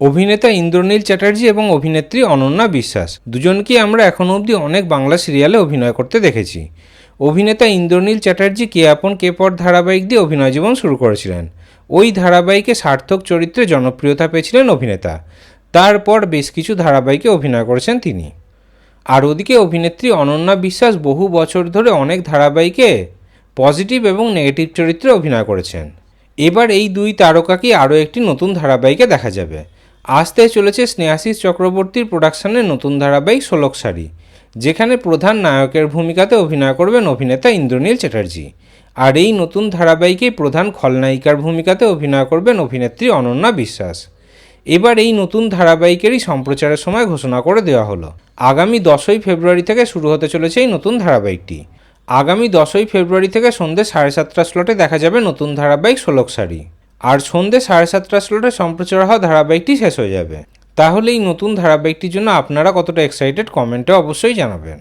অভিনেতা ইন্দ্রনীল চ্যাটার্জি এবং অভিনেত্রী অনন্যা বিশ্বাস। দুজনকে আমরা এখনও অবধি অনেক বাংলা সিরিয়ালে অভিনয় করতে দেখেছি। অভিনেতা ইন্দ্রনীল চ্যাটার্জি কে আপন, কে পর ধারাবাহিক দিয়ে অভিনয় জীবন শুরু করেছিলেন। ওই ধারাবাহিকে সার্থক চরিত্রে জনপ্রিয়তা পেয়েছিলেন অভিনেতা। তারপর বেশ কিছু ধারাবাহিকে অভিনয় করেছেন তিনি। আর ওদিকে অভিনেত্রী অনন্যা বিশ্বাস বহু বছর ধরে অনেক ধারাবাহিকে পজিটিভ এবং নেগেটিভ চরিত্রে অভিনয় করেছেন। এবার এই দুই তারকাকে আরও একটি নতুন ধারাবাহিকে দেখা যাবে। আসতে চলেছে স্নেহাশিস চক্রবর্তীর প্রোডাকশনের নতুন ধারাবাহিক ষোলক শাড়ি, যেখানে প্রধান নায়কের ভূমিকাতে অভিনয় করবেন অভিনেতা ইন্দ্রনীল চ্যাটার্জি। আর এই নতুন ধারাবাহিকেই প্রধান খলনায়িকার ভূমিকাতে অভিনয় করবেন অভিনেত্রী অনন্যা বিশ্বাস। এবার এই নতুন ধারাবাহিকেরই সম্প্রচারের সময় ঘোষণা করে দেওয়া হলো। আগামী দশই ফেব্রুয়ারি থেকে শুরু হতে চলেছে এই নতুন ধারাবাহিকটি। আগামী দশই ফেব্রুয়ারি থেকে সন্ধ্যে সাড়ে সাতটা স্লটে দেখা যাবে নতুন ধারাবাহিক ষোলক শাড়ি। আর সন্ধ্যে সাড়ে সাতটা স্লটে সম্প্রচার হওয়া ধারাবাহিকটি শেষ হয়ে যাবে। তাহলে এই নতুন ধারাবাহিকটির জন্য আপনারা কতটা এক্সাইটেড কমেন্টে অবশ্যই জানাবেন।